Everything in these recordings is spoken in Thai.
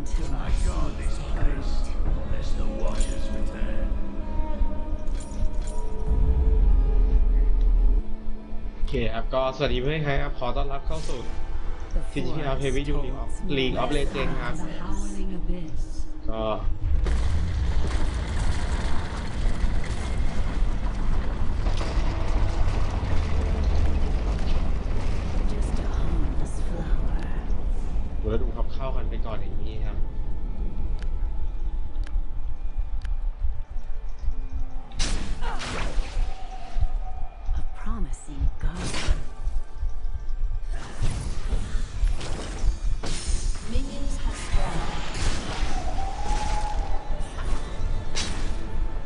until I guard this place, lest the watchers return. โอเคครับก็สวัสดีเพื่อนครับขอต้อนรับเข้าสู่ the TGR forest Heavy Duty holds League of no Legends ครับ The howling abyss. ก็ กันไปก่อนอย่างนี้ครับ A promising garden. Minions have spawned.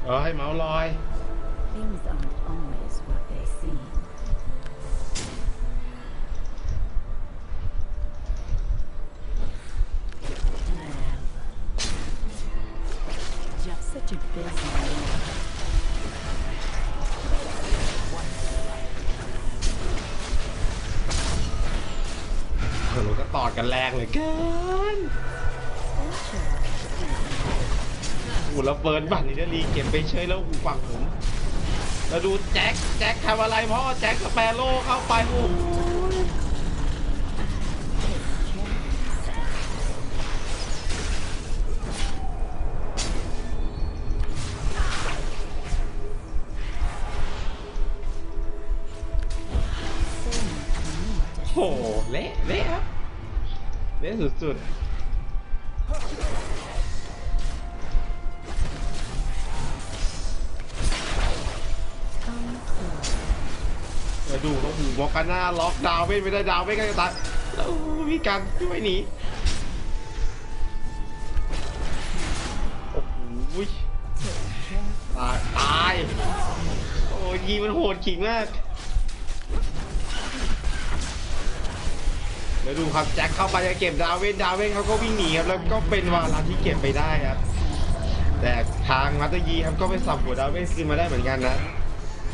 เออให้เมาส์ลอย Things aren't always what they seem. เออมันก็ตอกันแรงเลยเกินโอ้โหแล้วเฟิร์นบัตรนี่จะรีเก็บไปเฉยแล้วหูฝั่งผมแล้วดูแจ็คแจ็คทำอะไรพ่อแจ็คสเปโร่เข้าไปโอ้ เละสุดๆแล้วดูแล้วหูมอร์กาน่าล็อกดาวน์ไม่ได้ดาวน์ไม่กันตายแล้วมีการช่วยหนีโอ้โหตายตายโอ้ยยีมันโหดขิงมาก แล้วดูครับแจ็คเข้าไปจะเก็บดาวเวนดาวเวนเขาก็วิ่งหนีครับแล้วก็เป็นวาลาที่เก็บไปได้ครับ แต่ทางมัตเตอร์ยีครับก็ไปสับหัวดาวเวนคืนมาได้เหมือนกันนะ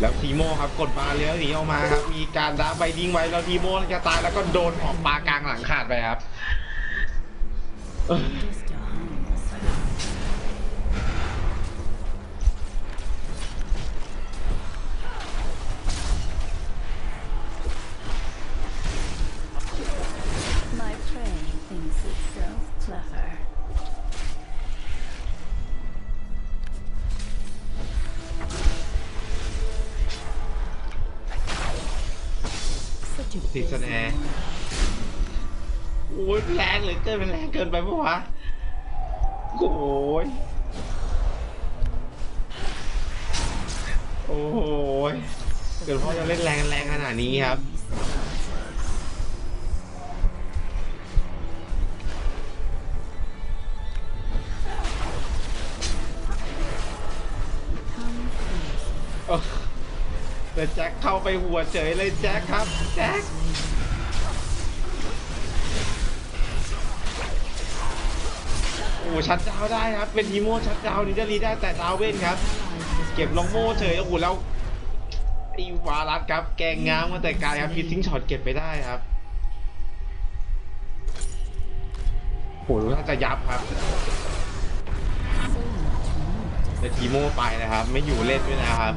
แล้วทีโมครับกดมาเลี้ยวหนีออกมาครับมีการดับใบดิ้งไว้แล้วทีโมจะตายแล้วก็โดนหอกปลากลางหลังขาดไปครับ clever. Such a ซีซัน busy แอร์ world. โอ้ยแรงเหลือเกินเป็นแรงเกินไปปะวะโอ้ยโอ้โหยเกิดพ่อจะเล่นแรงแรงขนาดนี้ครับ Come เข้าไปหัวเฉยเลยแจ็คครับแจ็คโอ้ชัดดาวได้ครับ เป็นทีโมชัดดาวน์นิดลีได้แต่ดาวเว้นครับ เก็บลงโม่เฉยโอ้โหแล้วไอ้วารัสครับ แกงง้างมาแต่กายครับพิซซิงช็อตเก็บไปได้ครับโอ้โหน่าจะยับครับแต่ทีโมไปนะครับ ไม่อยู่เล่นด้วยนะครับ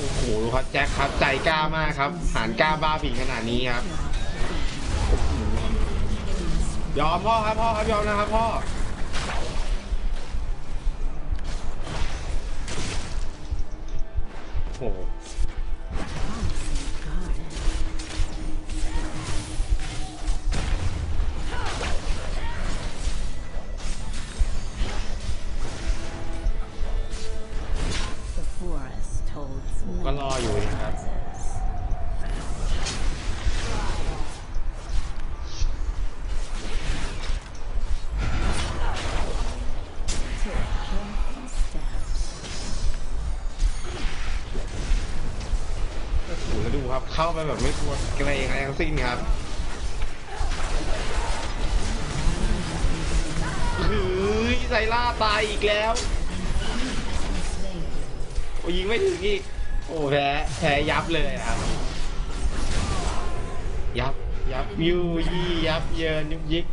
โอ้โหโอ้โหดูครับแจ็คครับใจกล้ามากครับ หานกล้าบ้าบิ่งขนาดนี้ครับ ยอมพ่อครับพ่อครับยอมนะครับพ่อ อ้โหแล้วดูครับ เข้าไปแบบไม่กลัวเกรงอะไรทั้งสิ้นครับเฮ้ยไซล่าตายอีกแล้วโอ้ยิงไม่ถึงอีก โอ้แพ้แพ้ยับเลยครับ ยับ ยับยูยี่ยับเยินยุกยิก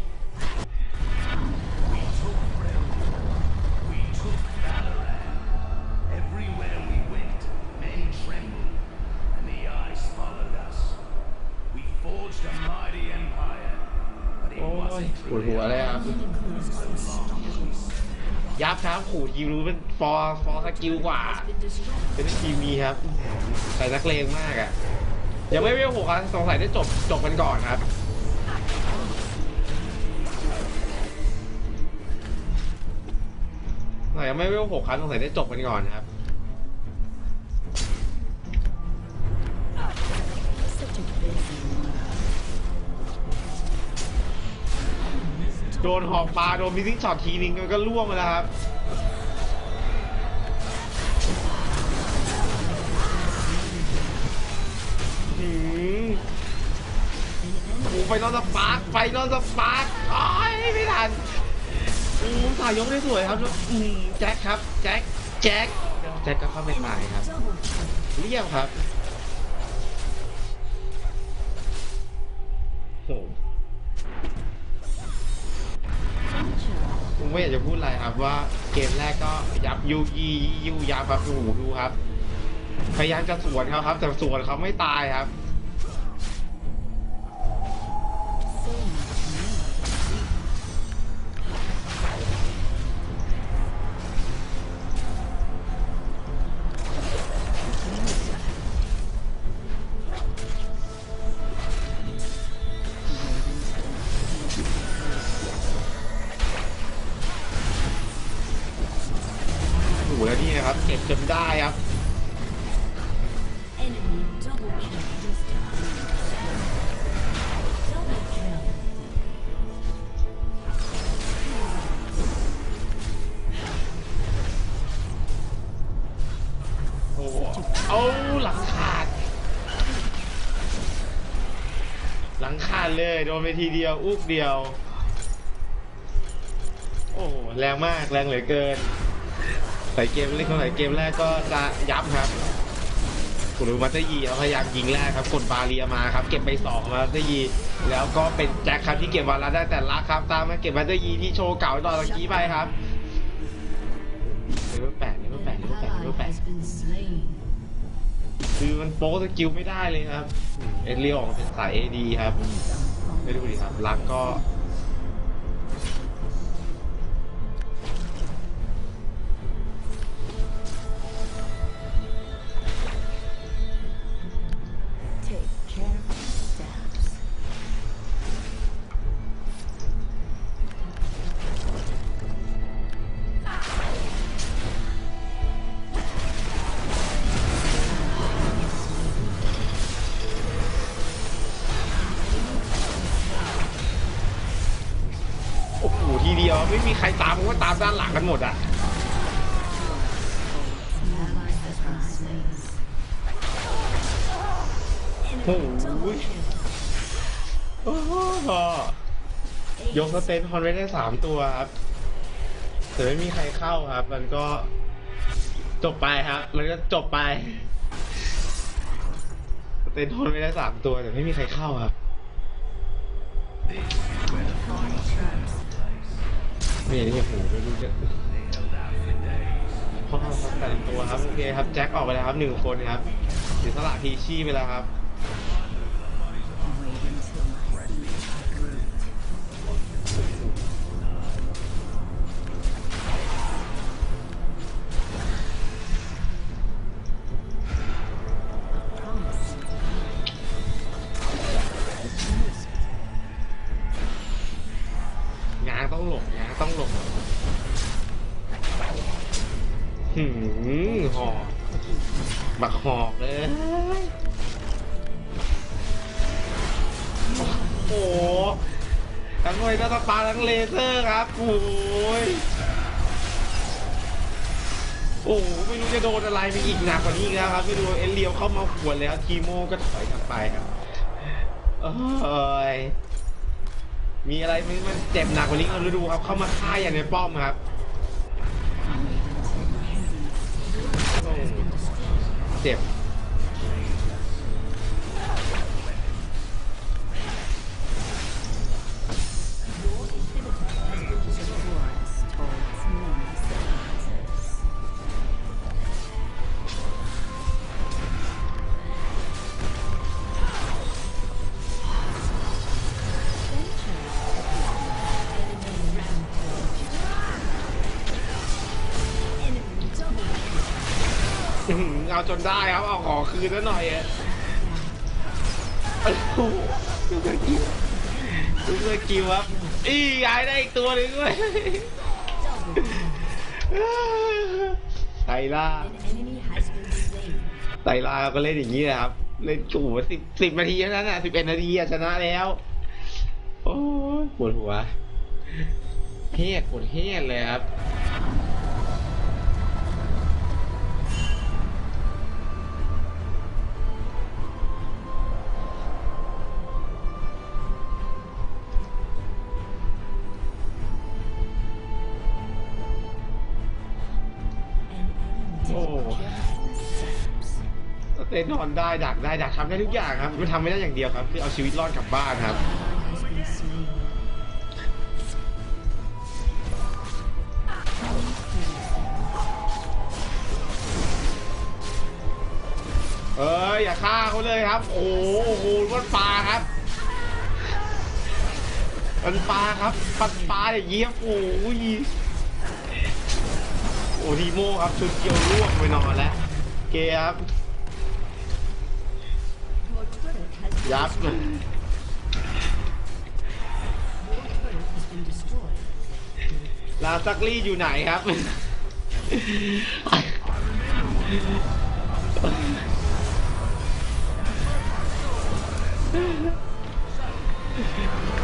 ครับขู่ยิวรู้เป็นฟอร์ฟอร์สกิลกว่า เป็นทีมีครับแต่นักเลงมากอะยังไม่เวลหกครับสงสัยได้จบจบกันก่อนครับยยังไม่เวลหกครับสงสัยได้จบกันก่อนครับ โดนหอกปลาโดนมิซิ่งช็อตทีนึงมันก็ล่วงไปแล้วครับหืมโอ้ไฟนอลสปาร์คไฟนอลสปาร์คโอ้ยไม่ทันโอ้สายยกได้สวยครับอืมแจ็คครับ แจ็ค แจ็ค แจ็คก็เข้าไปตายครับ เรียบครับ ไม่อยากจะพูดอะไรครับว่าเกมแรกก็ยับยูยียูยับครับดูดูครับ พยายามจะสวนเขาครับ แต่สวนเขาไม่ตายครับ ได้ครับ Enemy double kill this time. Double kill. โอ้โหเอาหลังขาด หลังขาดเลย โดนไปทีเดียว อุกเดียว โอ้โหแรงมาก แรงเหลือเกิน ใส่เกมเล่นเขาใส่เกมแรกก็จะยับครับคุณรู้มัตเตอร์ยีพยายามยิงแรกครับกดบาเรียมาครับ เก็บไปสองมามัตเตอร์ยีแล้วก็เป็นแจ็คครับที่เก็บวาระได้แต่ละครับ ตามมาเก็บมัตเตอร์ยีที่โชว์เก่าตอนตะกี้ไปครับเลเวลแปดเลเวลแปดเลเวลแปดเลเวลแปดคือมันโป๊สกิลไม่ได้เลยครับ เอ็นเรียออกเป็นสายเอดีครับไม่ดูดิครับรักก็ เดียว ไม่มีใครตามผมว่าตามด้านหลังกันหมดอะโอ้โหโยกสเตนฮอนไว้ได้สามตัวครับแต่ไม่มีใครเข้าครับ มันก็จบไปครับ มันก็จบไปสเตนฮอนไว้ได้สามตัวแต่ไม่มีใครเข้าครับ นี่นี่โอ้โหไม่รู้จะพ่อครับแต่งตัวครับโอเคครับแจ็คออกไปแล้วครับหนึ่งคนครับเสียสละพีชีไปแล้วครับ อกเลยโอ้โหทั้งหน่วยทั้งสปาทั้งเลเซอร์ครับโอ้ยโอ้โหไม่รู้จะโดนอะไรไปอีกหนักกว่านี้แล้วครับไม่รู้เอลเลียวเข้ามาขวนแล้วทีโมก็ถอยกลับไปครับเอ้ยมีอะไรมันเจ็บหนักกว่านี้เราดูครับ เข้ามาฆ่าอย่างในป้อมครับเจ็บ เอาจนได้ครับ เอาขอคืนซะหน่อยอะโอ้โหดูเกิวดูเพื่อนกิวครับ อีย้ายได้อีกตัวหนึ่งด้วยไตล่า ไตล่าก็เล่นอย่างนี้แหละครับ เล่นโอ้โหสิบสิบนาทีเท่านั้นนะสิบเอ็ดนาทีอะชนะแล้ว โอ้ยปวดหัวเฮียปวดเฮียเลยครับ เต้นนอนได้ดักได้ดักทำได้ทุกอย่างครับมันทำไม่ได้อย่างเดียวครับ คือเอาชีวิตรอดกลับบ้านครับ เอ้ยอย่าฆ่าเขาเลยครับ โอ้โหมันปลาครับมันปลาครับปัดปลาอย่างเงี้ยโอ้ยโอ้ทีโมครับชุดเกียวล่วงไปนอนแล้วเกครับ Jasper. ลาซักลี่อยู่ไหนครับ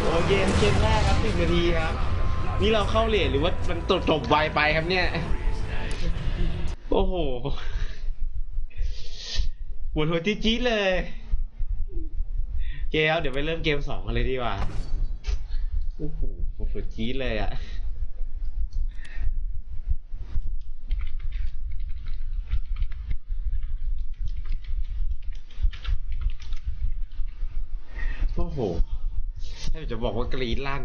โอ้เกมเกมแรกครับสิบนาทีครับ นี่เราเข้าเลทหรือว่ามันจบจบไวไปครับเนี่ย โอ้โหปวดหัวจี๊ดเลย เกมเดี๋ยวไปเริ่มเกมสองกันเลยดีกว่าโอ้โหปวดหัวจี๊ดเลยอะโอ้โหถ้าจะบอกว่ากรีดลั่น